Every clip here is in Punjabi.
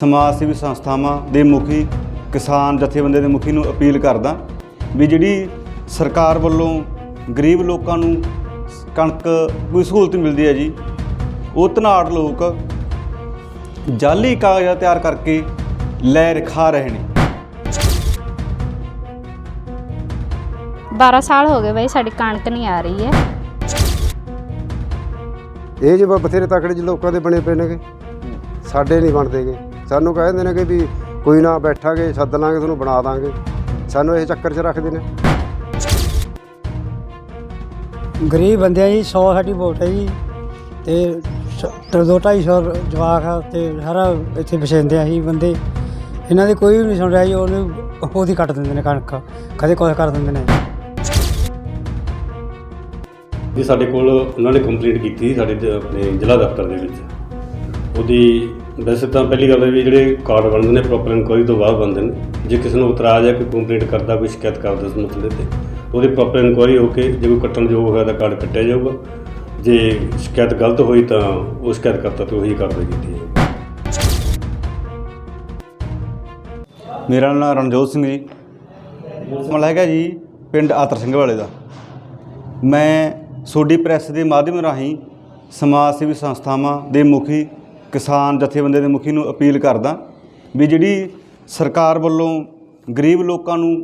ਸਮਾਜ ਸੇਵੀ ਸੰਸਥਾਵਾਂ ਦੇ ਮੁਖੀ ਕਿਸਾਨ ਜਥੇਬੰਦੀ ਦੇ ਮੁਖੀ ਨੂੰ ਅਪੀਲ ਕਰਦਾ ਵੀ ਜਿਹੜੀ ਸਰਕਾਰ ਵੱਲੋਂ ਗਰੀਬ ਲੋਕਾਂ ਨੂੰ ਕਣਕ ਕੋਈ ਸਹੂਲਤ ਮਿਲਦੀ ਹੈ ਜੀ ਉਹ ਧਨਾੜ ਲੋਕ ਜਾਲੀ ਕਾਗਜ਼ਾਂ ਤਿਆਰ ਕਰਕੇ ਲੈ ਰਖਾ ਰਹੇ ਨੇ। 12 ਸਾਲ ਹੋ ਗਏ ਬਈ ਸਾਡੀ ਕਣਕ ਨਹੀਂ ਆ ਰਹੀ ਹੈ। ਇਹ ਜੇ ਬਥੇਰੇ ਤਕੜੇ ਜਿਹੇ ਲੋਕਾਂ ਦੇ ਬਣੇ ਪਏ ਨੇਗੇ ਸਾਡੇ ਨਹੀਂ ਬਣਦੇਗੇ ਸਾਨੂੰ ਕਹਿੰਦੇ ਨੇ ਕਿ ਵੀ ਕੋਈ ਨਾ ਬੈਠਾਂਗੇ ਸੱਦ ਲਾਂਗੇ ਤੁਹਾਨੂੰ ਬਣਾ ਦਾਂਗੇ। ਸਾਨੂੰ ਇਹ ਚੱਕਰ 'ਚ ਰੱਖਦੇ ਨੇ। ਗਰੀਬ ਬੰਦੇ ਆ ਜੀ 100 ਸਾਡੀ ਵੋਟ ਹੈ ਜੀ। ਤੇ ਸ- ਤੇ ਦੋ ਢਾਈ ਸੌ ਜਵਾਕ ਆ ਤੇ ਸਾਰਾ ਇੱਥੇ ਵਸਿੰਦੇ ਆ ਜੀ ਬੰਦੇ। ਇਹਨਾਂ ਦੀ ਕੋਈ ਵੀ ਨਹੀਂ ਸੁਣ ਰਿਹਾ ਜੀ ਉਹਨੂੰ ਉਹਦੀ ਕੱਟ ਦਿੰਦੇ ਨੇ ਕਣਕ। ਕਦੇ ਕੁਛ ਕਰ ਦਿੰਦੇ ਨੇ। ਜੀ ਸਾਡੇ ਕੋਲ ਉਹਨਾਂ ਨੇ ਕੰਪਲੇਂਟ ਕੀਤੀ ਸੀ ਸਾਡੇ ਜ- ਆਪਣੇ ਜ਼ਿਲ੍ਹਾ ਦਫ਼ਤਰ ਦੇ ਵਿੱਚ। ਉਹਦੀ ਵੈਸੇ ਤਾਂ ਪਹਿਲੀ ਗੱਲ ਹੈ ਵੀ ਜਿਹੜੇ ਕਾਰਡ ਬਣਦੇ ਨੇ ਪ੍ਰੋਪਰ ਇਨਕੁਆਇਰੀ ਤੋਂ ਬਾਅਦ ਬਣਦੇ ਨੇ, ਜੇ ਕਿਸੇ ਨੂੰ ਉਤਰਾਜ ਹੈ ਕੋਈ ਕੰਪਲੇਂਟ ਕਰਦਾ ਕੋਈ ਸ਼ਿਕਾਇਤ ਕਰਦਾ ਉਸ ਮਸਲੇ ਤੇ ਉਹਦੀ ਪ੍ਰੋਪਰ ਇਨਕੁਆਇਰੀ ਹੋ ਕੇ ਜੇ ਕੋਈ ਕੱਟਣ ਯੋਗ ਹੋਇਆ ਤਾਂ ਕਾਰਡ ਕੱਟਿਆ ਜਾਊਗਾ। ਜੇ ਸ਼ਿਕਾਇਤ ਗਲਤ ਹੋਈ ਤਾਂ ਉਹ ਸ਼ਿਕਾਇਤ ਕਰਤਾ ਤੇ ਉਹੀ ਕਾਰਵਾਈ ਕੀਤੀ ਜਾਊਗੀ। ਮੇਰਾ ਨਾਮ ਰਣਜੋਤ ਸਿੰਘ ਜੀ। ਮਤਲਬ ਹੈਗਾ ਜੀ, ਪਿੰਡ ਆਤਰ ਸਿੰਘ ਵਾਲੇ ਦਾ। ਮੈਂ ਸੋਡੀ ਪ੍ਰੈਸ ਦੇ ਮਾਧਿਅਮ ਰਾਹੀਂ ਸਮਾਜ ਸੇਵੀ ਸੰਸਥਾਵਾਂ ਦੇ ਮੁਖੀ ਕਿਸਾਨ ਜਥੇਬੰਦੀ ਦੇ ਮੁਖੀ ਨੂੰ ਅਪੀਲ ਕਰਦਾ ਵੀ ਜਿਹੜੀ ਸਰਕਾਰ ਵੱਲੋਂ ਗਰੀਬ ਲੋਕਾਂ ਨੂੰ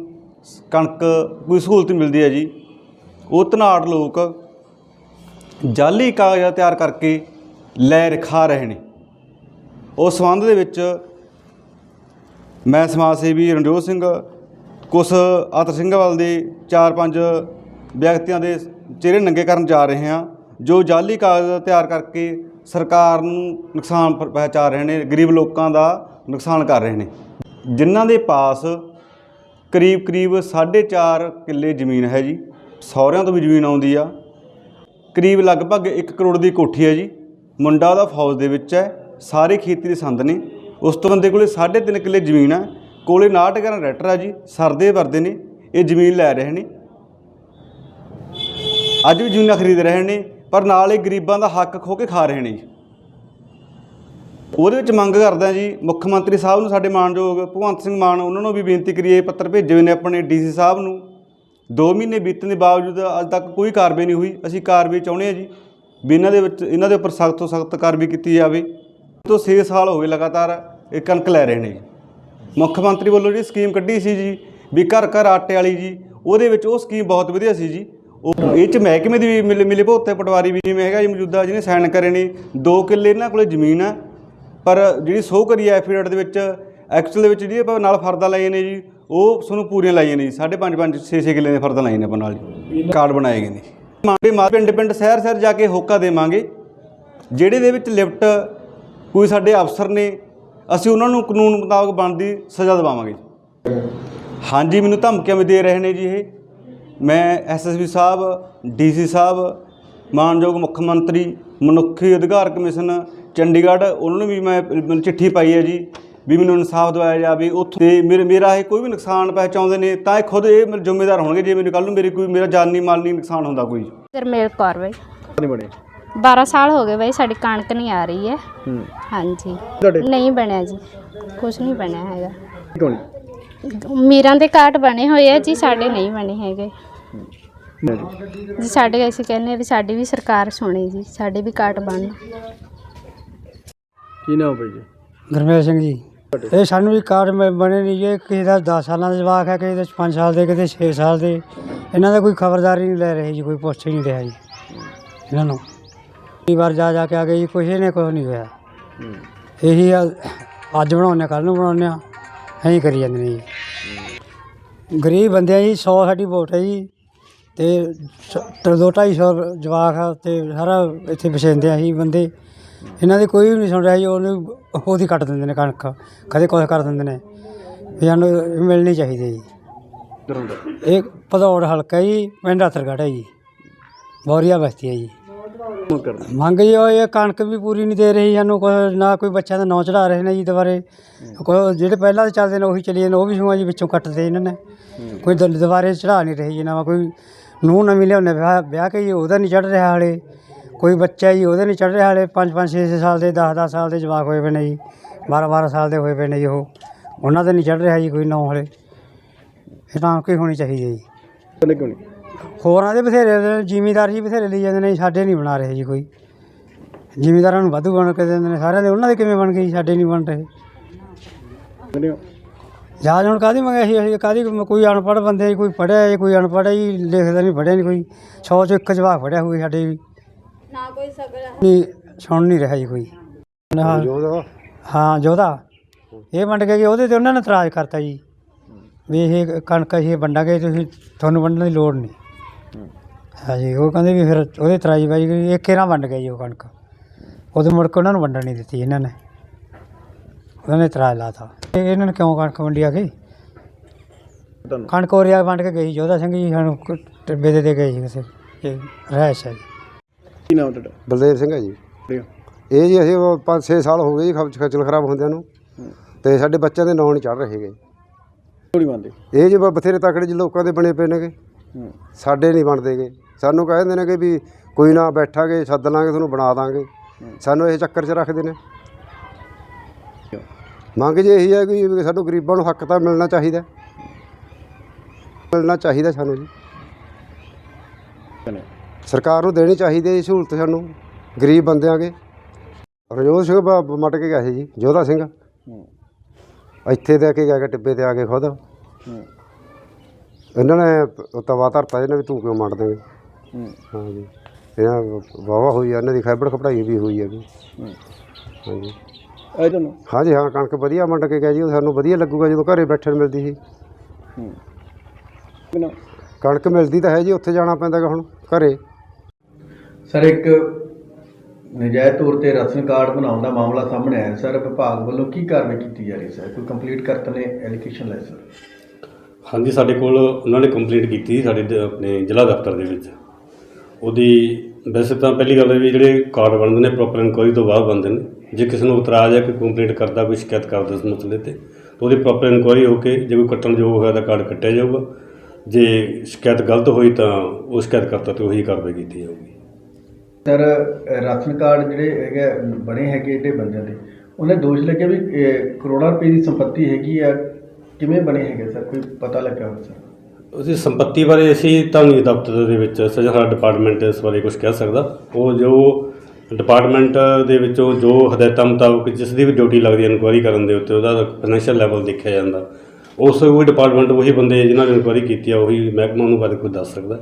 ਕਣਕ ਕੋਈ ਸਹੂਲਤ ਮਿਲਦੀ ਹੈ ਜੀ, ਉਹ ਧਨਾੜ ਲੋਕ ਜਾਲੀ ਕਾਗਜ਼ ਤਿਆਰ ਕਰਕੇ ਲੈ ਰਖਾ ਰਹੇ ਨੇ। ਉਸ ਸੰਬੰਧ ਦੇ ਵਿੱਚ ਮੈਂ ਸਮਾਜ ਸੇਵੀ ਰਣਜੋਤ ਸਿੰਘ, ਕੁਛ ਆਤਰ ਸਿੰਘਵਾਲ ਦੇ 4-5 ਵਿਅਕਤੀਆਂ ਦੇ ਚਿਹਰੇ ਨੰਗੇ ਕਰਨ ਜਾ ਰਹੇ ਹਾਂ, ਜੋ ਜਾਲੀ ਕਾਗਜ਼ ਤਿਆਰ ਕਰਕੇ ਸਰਕਾਰ ਨੂੰ ਨੁਕਸਾਨ ਪ- ਪਹੁੰਚਾ ਰਹੇ ਨੇ, ਗਰੀਬ ਲੋਕਾਂ ਦਾ ਨੁਕਸਾਨ ਕਰ ਰਹੇ ਨੇ। ਜਿਨ੍ਹਾਂ ਦੇ ਪਾਸ ਕਰੀਬ ਕਰੀਬ 4.5 ਕਿੱਲੇ ਜ਼ਮੀਨ ਹੈ ਜੀ, ਸਹੁਰਿਆਂ ਤੋਂ ਵੀ ਜ਼ਮੀਨ ਆਉਂਦੀ ਆ। ਕਰੀਬ ਲਗਭਗ 1 ਕਰੋੜ ਦੀ ਕੋਠੀ ਹੈ ਜੀ, ਮੁੰਡਾ ਉਹਦਾ ਫੌਜ ਦੇ ਵਿੱਚ ਹੈ, ਸਾਰੇ ਖੇਤੀ ਦੇ ਸੰਦ ਨੇ। ਉਸ ਤੋਂ ਬੰਦੇ ਕੋਲੇ 3.5 ਕਿੱਲੇ ਜ਼ਮੀਨ ਹੈ ਕੋਲੇ 59 ਗਰਾਂ ਰੈਟਰ ਆ ਜੀ, ਸਰਦੇ ਵਰਦੇ ਨੇ, ਇਹ ਜ਼ਮੀਨ ਲੈ ਰਹੇ ਨੇ। ਅੱਜ ਵੀ ਜ਼ਮੀਨਾਂ ਖਰੀਦ ਰਹੇ ਨੇ ਪਰ ਨਾਲ ਇਹ ਗਰੀਬਾਂ ਦਾ ਹੱਕ ਖੋ ਕੇ ਖਾ ਰਹੇ ਨੇ ਜੀ। ਉਹਦੇ ਵਿੱਚ ਮੰਗ ਕਰਦਾ ਜੀ, ਮੁੱਖ ਮੰਤਰੀ ਸਾਹਿਬ ਨੂੰ ਸਾਡੇ ਮਾਨਯੋਗ ਭਗਵੰਤ ਸਿੰਘ ਮਾਨ, ਉਹਨਾਂ ਨੂੰ ਵੀ ਬੇਨਤੀ ਕਰੀਏ ਪੱਤਰ ਭੇਜੇ ਹੋਏ ਨੇ ਆਪਣੇ ਡੀਸੀ ਸਾਹਿਬ ਨੂੰ। 2 ਮਹੀਨੇ ਬੀਤਣ ਦੇ ਬਾਵਜੂਦ ਅੱਜ ਤੱਕ ਕੋਈ ਕਾਰਵਾਈ ਨਹੀਂ ਹੋਈ। ਅਸੀਂ ਕਾਰਵਾਈ ਚਾਹੁੰਦੇ ਹਾਂ ਜੀ ਵੀ ਇਹਨਾਂ ਦੇ ਵਿੱਚ, ਇਹਨਾਂ ਦੇ ਉੱਪਰ ਸਖਤ ਤੋਂ ਸਖਤ ਕਾਰਵਾਈ ਕੀਤੀ ਜਾਵੇ। ਤੋਂ 6 ਸਾਲ ਹੋ ਗਏ ਲਗਾਤਾਰ ਇਹ ਕਣਕ ਲੈ ਰਹੇ ਨੇ। ਜੀ ਮੁੱਖ ਮੰਤਰੀ ਵੱਲੋਂ ਜਿਹੜੀ ਸਕੀਮ ਕੱਢੀ ਸੀ ਜੀ, ਵੀ ਘਰ ਘਰ ਆਟੇ ਵਾਲੀ ਜੀ, ਉਹਦੇ ਵਿੱਚ ਉਹ ਸਕੀਮ ਬਹੁਤ ਵਧੀਆ ਸੀ ਜੀ। ਉਹ ਇਹ ਚ ਮਹਿਕਮੇ ਦੀ ਵੀ ਮਿਲੇ ਮਿਲੇ ਭੋਤੇ ਪਟਵਾਰੀ ਵੀ ਜਿਵੇਂ ਹੈਗਾ ਜੀ ਮੌਜੂਦਾ, ਜਿਹਨੇ ਸਾਈਨ ਕਰੇ ਨੇ। 2 ਕਿੱਲੇ ਇਹਨਾਂ ਕੋਲੇ ਜ਼ਮੀਨ ਆ, ਪਰ ਜਿਹੜੀ ਸੋ ਕਰੀ ਐਫੀਡੇਵਿਟ ਦੇ ਵਿੱਚ, ਐਕਚੁਅਲ ਦੇ ਵਿੱਚ ਜਿਹੜੀ ਆਪਾਂ ਨਾਲ ਫਰਦਾਂ ਲਾਈਆਂ ਨੇ ਜੀ, ਉਹ ਤੁਹਾਨੂੰ ਪੂਰੀਆਂ ਲਾਈਆਂ ਨੇ ਜੀ। 5.5 5 6 ਕਿੱਲੇ ਦੇ ਫਰਦਾਂ ਲਾਈਆਂ ਨੇ ਆਪਾਂ ਨਾਲ ਜੀ। ਕਾਰਡ ਬਣਾਏ ਗਏ ਨੇ ਮਾਂਡੇ ਮਾਂ, ਪਿੰਡ ਪਿੰਡ, ਸ਼ਹਿਰ ਸ਼ਹਿਰ ਜਾ ਕੇ ਹੋਕਾ ਦੇਵਾਂਗੇ। ਜਿਹੜੇ ਦੇ ਵਿੱਚ ਲਿਫਟ ਕੋਈ ਸਾਡੇ ਅਫਸਰ ਨੇ, ਅਸੀਂ ਉਹਨਾਂ ਨੂੰ ਕਾਨੂੰਨ ਮੁਤਾਬਕ ਬਣਦੀ ਸਜ਼ਾ ਦਿਵਾਵਾਂਗੇ ਹਾਂਜੀ, ਮੈਨੂੰ ਧਮਕੀਆਂ ਵੀ ਦੇ ਰਹੇ ਨੇ ਜੀ ਇਹ। ਮੈਂ ਐਸਐਸਪੀ ਸਾਹਿਬ ਡੀਸੀ ਸਾਹਿਬ ਮਾਨਯੋਗ ਮੁੱਖ ਮੰਤਰੀ ਮਨੁੱਖੀ ਅਧਿਕਾਰ ਕਮਿਸ਼ਨ ਚੰਡੀਗੜ੍ਹ ਉਹਨਾਂ ਨੂੰ ਵੀ ਮੈਂ ਚਿੱਠੀ ਪਾਈ ਹੈ ਜੀ ਵੀ ਮੈਨੂੰ ਇਨਸਾਫ ਦਿਵਾਇਆ ਜਾਵੇ ਉੱਥੋਂ। ਤੇ ਮੇਰੇ ਮੇਰਾ ਇਹ ਕੋਈ ਵੀ ਨੁਕਸਾਨ ਪਹੁੰਚਾਉਂਦੇ ਨੇ ਤਾਂ ਇਹ ਖੁਦ ਇਹ ਮੇਰੇ ਜ਼ਿੰਮੇਦਾਰ ਹੋਣਗੇ ਜੇ ਮੈਨੂੰ ਕੱਲ ਨੂੰ ਮੇਰੇ ਕੋਈ ਮੇਰਾ ਜਾਨੀ ਮਾਲੀ ਨੁਕਸਾਨ ਹੁੰਦਾ ਕੋਈ। ਗਰਮੇਲ ਕੌਰ ਬਈ। ਨਹੀਂ ਬਣੇ? 12 ਸਾਲ ਹੋ ਗਏ ਬਈ ਸਾਡੀ ਕਣਕ ਨਹੀਂ ਆ ਰਹੀ ਹੈ। ਹਾਂਜੀ। ਨਹੀਂ ਬਣਿਆ ਜੀ। ਕੁਝ ਨਹੀਂ ਬਣਿਆ ਹੈਗਾ। ਮੀਰਾਂ ਦੇ ਕਾਰਡ ਬਣੇ ਹੋਏ ਆ ਜੀ ਸਾਡੇ ਨਹੀਂ ਬਣੇ ਹੈਗੇ। ਜੀ ਸਾਡੇ ਅਸੀਂ ਕਹਿੰਦੇ ਹਾਂ ਵੀ ਸਾਡੀ ਵੀ ਸਰਕਾਰ ਸੁਣੇ ਜੀ ਸਾਡੇ ਵੀ ਕਾਰਡ ਬਣਨ ਕੀ ਨਾਮ ਭਾਈ ਜੀ? ਗੁਰਮੇਲ ਸਿੰਘ ਜੀ। ਇਹ ਸਾਨੂੰ ਵੀ ਕਾਰਡ ਮ- ਬਣੇ ਨਹੀਂ ਜੀ ਕਿਸੇ ਦਾ 10 ਸਾਲਾਂ ਦਾ ਜਵਾਕ ਹੈ ਕਿਸੇ ਦਾ 5 ਸਾਲ ਦੇ ਕਿਸੇ 6 ਸਾਲ ਦੇ। ਇਹਨਾਂ ਦਾ ਕੋਈ ਖਬਰਦਾਰੀ ਨਹੀਂ ਲੈ ਰਹੇ ਜੀ ਕੋਈ ਪੁੱਛ ਹੀ ਨਹੀਂ ਰਿਹਾ ਜੀ। ਇਹਨਾਂ ਨੂੰ। ਕਈ ਵਾਰ ਜਾ ਜਾ ਕੇ ਆ ਗਏ ਜੀ ਕੁਛ ਨੇ ਕੁਛ ਨਹੀਂ ਹੋਇਆ। ਇਹੀ ਆ, ਅੱਜ ਬਣਾਉਂਦੇ ਕੱਲ ਨੂੰ ਬਣਾਉਂਦੇ ਆ। ਐਂ ਕਰੀ ਜਾਂਦੇ ਨੇ ਜੀ। ਗਰੀਬ ਬੰਦੇ ਆ ਜੀ 100 ਸਾਡੀ ਵੋਟ ਹੈ ਜੀ ਤੇ ਸ- ਦੋ ਢਾਈ ਸੌ ਜਵਾਕ ਆ ਤੇ ਸਾਰਾ ਇੱਥੇ ਵਸਿੰਦੇ ਆ ਜੀ ਬੰਦੇ। ਇਹਨਾਂ ਦੀ ਕੋਈ ਵੀ ਨਹੀਂ ਸੁਣ ਰਿਹਾ ਜੀ ਉਹਨੂੰ ਉਹਦੀ ਕੱਟ ਦਿੰਦੇ ਨੇ ਕਣਕ ਕਦੇ ਕੁਛ ਕਰ ਦਿੰਦੇ ਨੇ ਵੀ ਸਾਨੂੰ ਇਹ ਮਿਲਣੀ ਚਾਹੀਦੀ ਜੀ। ਇਹ ਭਦੌੜ ਹਲਕਾ ਜੀ ਪਿੰਡ ਅਥਰਗੜ੍ਹ ਹੈ ਜੀ ਬੌਰੀਆ ਬਸਤੀ ਹੈ ਜੀ। ਮੰਗ ਜੀ ਉਹ ਇਹ ਕਣਕ ਵੀ ਪੂਰੀ ਨਹੀਂ ਦੇ ਰਹੀ ਸਾਨੂੰ ਕੋਈ ਨਾ ਕੋਈ ਬੱਚਿਆਂ ਦਾ ਨਾਂ ਚੜਾ ਰਹੇ ਨੇ ਜੀ ਦੁਬਾਰੇ। ਕੋਈ ਜਿਹੜੇ ਪਹਿਲਾਂ ਦੇ ਚੱਲਦੇ ਨੇ ਉਹੀ ਚੱਲੀ ਜਾਂਦੇ ਉਹ ਵੀ ਸੂਆਂ ਜੀ ਵਿੱਚੋਂ ਕੱਟਦੇ ਇਹਨਾਂ ਨੇ। ਕੋਈ ਦ- ਦੁਬਾਰੇ ਚੜਾ ਨਹੀਂ ਰਹੀ ਜੀ ਨਵਾਂ ਕੋਈ ਨੂੰ ਨਵੀਂ ਲਿਆਉਂਦੇ ਵਿਆਹ ਵਿਆਹ ਕੇ ਜੀ ਉਹਦਾ ਨਹੀਂ ਚੜ ਰਿਹਾ ਹਾਲੇ। ਕੋਈ ਬੱਚਾ ਜੀ ਉਹਦੇ ਨਹੀਂ ਚੜ ਰਿਹਾ ਹਾਲੇ 5 5 6 6 ਸਾਲ ਦੇ 10 10 ਸਾਲ ਦੇ ਜਵਾਕ ਹੋਏ ਪਏ ਨੇ ਜੀ 12 12 ਸਾਲ ਦੇ ਹੋਏ ਪਏ ਨੇ ਜੀ ਉਹ। ਉਹਨਾਂ ਤੇ ਨਹੀਂ ਚੜ ਰਿਹਾ ਜੀ ਕੋਈ ਨੌ ਹਲੇ। ਇਹ ਤਾਂ ਕੀ ਹੋਣੀ ਚਾਹੀਦੀ ਹੈ ਜੀ। ਕਿਉਂ ਨਹੀਂ? ਹੋਰਾਂ ਦੇ ਬਥੇਰੇ ਨੇ, ਜ਼ਿਮੀਂਦਾਰ ਜੀ ਬਥੇਰੇ ਲਈ ਜਾਂਦੇ ਨੇ ਜੀ, ਸਾਡੇ ਨਹੀਂ ਬਣਾ ਰਹੇ ਜੀ ਕੋਈ। ਜ਼ਿਮੀਂਦਾਰਾਂ ਨੂੰ ਵਾਧੂ ਬਣ ਕੇ ਦਿੰਦੇ ਨੇ ਸਾਰਿਆਂ ਦੇ ਉਹਨਾਂ ਦੇ ਕਿਵੇਂ ਬਣ ਗਏ ਜੀ ਸਾਡੇ ਨਹੀਂ ਬਣ ਰਹੇ? ਜਹਾਜ਼ ਹੁਣ ਕਾਦੀ ਮੰਗਿਆ ਸੀ ਅਸੀਂ? ਕਾਦੀ ਕੋਈ ਅਨਪੜ੍ਹ ਬੰਦੇ ਜੀ, ਕੋਈ ਪੜ੍ਹਿਆ ਜੀ ਕੋਈ ਅਨਪੜ੍ਹ ਹੈ ਜੀ ਲਿਖਦਾ ਨਹੀਂ ਪੜ੍ਹਿਆ ਨਹੀਂ ਕੋਈ। 100 ਚੋਂ ਇੱਕ ਜਵਾਬ ਪੜ੍ਹਿਆ ਹੋਊਗਾ ਸਾਡੇ ਵੀ। ਨਾ ਕੋਈ ਸਗੜਾ ਨਹੀਂ ਸੁਣ ਨਹੀਂ ਰਿਹਾ ਜੀ ਕੋਈ। ਹਾਂ ਜੋਦਾ ਹਾਂ ਜੋਧਾ। ਇਹ ਵੰਡ ਕੇ ਗਏ ਉਹਦੇ ਤੇ ਉਹਨਾਂ ਨੇ ਇਤਰਾਜ਼ ਕਰਤਾ ਜੀ। ਵੀ ਇਹ ਕਣਕ ਅਸੀਂ ਵੰਡਾਂਗੇ ਤੁਸੀਂ ਤੁਹਾਨੂੰ ਵੰਡਣ ਦੀ ਲੋੜ ਨਹੀਂ। ਹਾਂਜੀ ਉਹ ਕਹਿੰਦੇ ਵੀ ਫਿਰ ਉਹਦੇ ਇਤਰਾਜ਼ ਬਾਈ ਗਈ ਇੱਕ ਹੀ ਨਾ ਵੰਡ ਗਏ ਜੀ ਉਹ ਕਣਕ। ਉਹਦੇ ਮੁੜ ਕੇ ਉਹਨਾਂ ਨੂੰ ਵੰਡਣ ਨਹੀਂ ਦਿੱਤੀ ਇਹਨਾਂ ਨੇ। ਉਹਨਾਂ ਨੇ ਇਤਰਾਜ਼ ਲਾਤਾ ਇਹ ਇਹਨਾਂ ਨੇ ਕਿਉਂ ਕਣਕ ਵੰਡੀ ਆ ਗਈ? ਤੁਹਾਨੂੰ? ਕਣਕ ਹੋਰਿਆ ਵੰਡ ਕੇ ਗਈ ਜੋਧਾ ਸਿੰਘ ਜੀ ਸਾਨੂੰ ਕ- ਟਿੱਬੇ ਦੇ ਦੇ ਗਏ ਸੀ ਕਿਸੇ ਇਹ ਰਹਿਸ਼ ਹੈ ਜੀ। ਕੀ ਨਾਮ ਤੁਹਾਡਾ? ਬਲਦੇਵ ਸਿੰਘ ਹੈ ਜੀ? ਇਹ ਜੀ ਅਸੀਂ 5-6 ਸਾਲ ਹੋ ਗਏ ਜੀ ਖਚ- ਖੱਜਲ ਖਰਾਬ ਹੁੰਦਿਆਂ ਨੂੰ। ਤੇ ਸਾਡੇ ਬੱਚਿਆਂ ਦੇ ਨਾਂ ਨਹੀਂ ਚੜ ਰਹੇ ਗਏ ਥੋੜੀ ਮੰਨਦੇ ਇਹ ਜੀ ਬ- ਬਥੇਰੇ ਤਕੜੇ ਜੀ ਲੋਕਾਂ ਦੇ ਬਣੇ ਪਏ ਨੇਗੇ। ਸਾਡੇ ਨਹੀਂ ਬਣਦੇਗੇ ਸਾਨੂੰ ਕਹਿੰਦੇ ਨੇ ਕਿ ਵੀ ਕੋਈ ਨਾ ਬੈਠਾਂਗੇ ਸੱਦ ਲਾਂਗੇ ਤੁਹਾਨੂੰ ਬਣਾ ਦਾਂਗੇ। ਸਾਨੂੰ ਇਹ ਚੱਕਰ 'ਚ ਰੱਖਦੇ ਨੇ। ਮੰਗ ਜੇ ਇਹੀ ਹੈ ਕਿ ਸਾਨੂੰ ਗਰੀਬਾਂ ਨੂੰ ਹੱਕ ਤਾਂ ਮਿਲਣਾ ਚਾਹੀਦਾ। ਮਿਲਣਾ ਚਾਹੀਦਾ ਸਾਨੂੰ ਜੀ। ਸਰਕਾਰ ਨੂੰ ਦੇਣੀ ਚਾਹੀਦੀ ਹੈ ਸਹੂਲਤ ਸਾਨੂੰ ਗਰੀਬ ਬੰਦਿਆਂ ਕੇ। ਰਜੋਤ ਸਿੰਘ ਮਟ ਕੇ ਗਿਆ ਸੀ ਜੀ ਜੋਧਾ ਸਿੰਘ। ਇੱਥੇ ਦੇ ਕੇ ਗਿਆ ਕਿ ਟਿੱਬੇ ਤੇ ਆ ਕੇ ਖੁਦ। ਇਹਨਾਂ ਨੇ ਤਵਾ ਧਰਤਾ ਇਹਨਾਂ ਵੀ ਤੂੰ ਕਿਉਂ ਮੰਡ ਦੇਵੇਂ? ਹੂੰ। ਹਾਂ ਜੀ ਇਹਨਾਂ ਵਾਵਾ ਹੋਈ ਆ ਇਹਨਾਂ ਦੀ ਖੈਬੜ ਖਪੜਾਈ ਵੀ ਹੋਈ ਹੈਗੀ ਹੂੰ। ਹਾਂਜੀ। ਆਏ ਤੁਹਾਨੂੰ? ਹਾਂਜੀ ਹਾਂ ਕਣਕ ਵਧੀਆ ਮੰਡ ਕੇ ਗਿਆ ਜੀ ਉਹ ਸਾਨੂੰ ਵਧੀਆ ਲੱਗੂਗਾ ਜਦੋਂ ਘਰੇ ਬੈਠਣ ਮਿਲਦੀ ਸੀ। ਕਣਕ ਮਿਲਦੀ ਤਾਂ ਹੈ ਜੀ ਉੱਥੇ ਜਾਣਾ ਪੈਂਦਾ ਗਾ ਹੁਣ ਘਰੇ। ਸਰ ਇੱਕ ਨਜਾਇਜ਼ ਤੌਰ ਤੇ ਰਾਸ਼ਨ ਕਾਰਡ ਬਣਾਉਣ ਦਾ ਮਾਮਲਾ ਸਾਹਮਣੇ ਆਇਆ। ਸਰ ਵਿਭਾਗ ਵੱਲੋਂ ਕੀ ਕਾਰਵਾਈ ਕੀਤੀ ਜਾ ਰਹੀ ਸਰ? ਕੋਈ ਕੰਪਲੀਟ ਕਰਤ ਨੇ ਐਲੀਗੇਸ਼ਨ ਲਾਇਆ ਸਰ? ਹਾਂਜੀ ਸਾਡੇ ਕੋਲ ਉਹਨਾਂ ਨੇ ਕੰਪਲੇਂਟ ਕੀਤੀ ਸੀ ਸਾਡੇ ਦ- ਆਪਣੇ ਜ਼ਿਲ੍ਹਾ ਦਫ਼ਤਰ ਦੇ ਵਿੱਚ। ਉਹਦੀ ਵੈਸੇ ਤਾਂ ਪਹਿਲੀ ਗੱਲ ਹੈ ਵੀ ਜਿਹੜੇ ਕਾਰਡ ਬਣਦੇ ਨੇ ਪ੍ਰੋਪਰ ਇਨਕੁਆਇਰੀ ਤੋਂ ਬਾਅਦ ਬਣਦੇ ਨੇ। ਜੇ ਕਿਸੇ ਨੂੰ ਇਤਰਾਜ਼ ਹੈ ਕਿ ਕੰਪਲੇਂਟ ਕਰਦਾ ਕੋਈ ਸ਼ਿਕਾਇਤ ਕਰਦਾ ਇਸ ਮਸਲੇ ਤੇ ਤਾਂ ਉਹਦੀ ਪ੍ਰੋਪਰ ਇਨਕੁਆਇਰੀ ਹੋ ਕੇ ਜੇ ਕੋਈ ਕੱਟਣ ਯੋਗ ਹੋਇਆ ਤਾਂ ਕਾਰਡ ਕੱਟਿਆ ਜਾਊਗਾ। ਜੇ ਸ਼ਿਕਾਇਤ ਗਲਤ ਹੋਈ ਤਾਂ ਉਹ ਸ਼ਿਕਾਇਤ ਕਰਤਾ ਤੇ ਉਹੀ ਕਾਰਵਾਈ ਕੀਤੀ ਜਾਊਗੀ। ਸਰ ਅ, ਰਾਸ਼ਨ ਕਾਰਡ ਜਿਹੜੇ ਹੈਗੇ ਬਣੇ ਹੈਗੇ ਜਿਹੜੇ ਬੰਦਿਆਂ ਦੇ ਉਹਨੇ ਦੋਸ਼ ਲੱਗਿਆ ਵੀ ਅ, ਕਰੋੜਾਂ ਰੁਪਏ ਦੀ ਸੰਪਤੀ ਹੈਗੀ ਆ ਕਿਵੇਂ ਬਣੇ ਹੈਗੇ ਸਰ? ਕੋਈ ਪਤਾ ਲੱਗਾ ਹੋਵੇ ਸਰ? ਉਹਦੀ ਸੰਪਤੀ ਬਾਰੇ ਅਸੀਂ ਤਾਂ ਨਹੀਂ ਦਫ਼ਤਰ ਦੇ ਵਿੱਚ ਸਾਡਾ ਡਿਪਾਰਟਮੈਂਟ ਇਸ ਬਾਰੇ ਕੁਝ ਕਹਿ ਸਕਦਾ। ਉਹ ਜੋ ਡਿਪਾਰਟਮੈਂਟ ਦੇ ਵਿੱਚੋਂ ਜੋ ਹਦਾਇਤਾਂ ਮੁਤਾਬਕ ਜਿਸ ਦੀ ਵੀ ਡਿਊਟੀ ਲੱਗਦੀ ਹੈ ਇਨਕੁਆਇਰੀ ਕਰਨ ਦੇ ਉੱਤੇ ਉਹਦਾ ਫਾਈਨੈਂਸ਼ੀਅਲ ਲੈਵਲ ਦੇਖਿਆ ਜਾਂਦਾ। ਉਸ ਉਹ ਡਿਪਾਰਟਮੈਂਟ ਉਹੀ ਬੰਦੇ ਜਿਨ੍ਹਾਂ ਨੇ ਇਨਕੁਆਇਰੀ ਕੀਤੀ ਆ ਉਹੀ ਮਹਿਕਮਾ ਨੂੰ ਬਾਰੇ ਕੋਈ ਦੱਸ ਸਕਦਾ।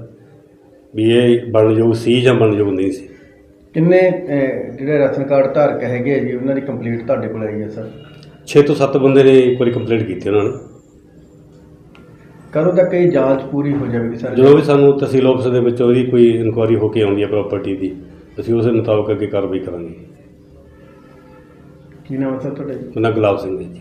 ਵੀ ਇਹ ਬਣਯੋਗ ਸੀ ਜਾਂ ਬਣਯੋਗ ਨਹੀਂ ਸੀ। ਕਿੰਨੇ ਜਿਹੜੇ ਰਾਸ਼ਨ ਕਾਰਡ ਧਾਰਕ ਹੈਗੇ ਆ ਜੀ ਉਹਨਾਂ ਦੀ ਕੰਪਲੀਟ ਤੁਹਾਡੇ ਕੋਲ ਆਈ ਹੈ ਸਰ? 6 ਤੋਂ 7 ਬੰਦੇ ਨੇ ਇੱਕ ਵਾਰੀ ਕੰਪਲੀਟ ਕੀਤੀ ਉਹਨਾਂ ਨੇ। ਕਦੋਂ ਤੱਕ ਇਹ ਜਾਂਚ ਪੂਰੀ ਹੋ ਜਾਵੇਗੀ ਸਰ? ਜਦੋਂ ਵੀ ਸਾਨੂੰ ਤਹਿਸੀਲ ਆਫਿਸ ਦੇ ਵਿੱਚ ਉਹਦੀ ਕੋਈ ਇਨਕੁਆਇਰੀ ਹੋ ਕੇ ਆਉਂਦੀ ਹੈ ਪ੍ਰਾਪਰਟੀ ਦੀ ਅਸੀਂ ਉਸੇ ਮੁਤਾਬਕ ਅੱਗੇ ਕਾਰਵਾਈ ਕਰਾਂਗੇ। ਕੀ ਨਾਮ ਹੈ ਸਰ ਤੁਹਾਡਾ ਜੀ? ਉਹਨਾਂ ਗੁਲਾਬ ਸਿੰਘ ਜੀ।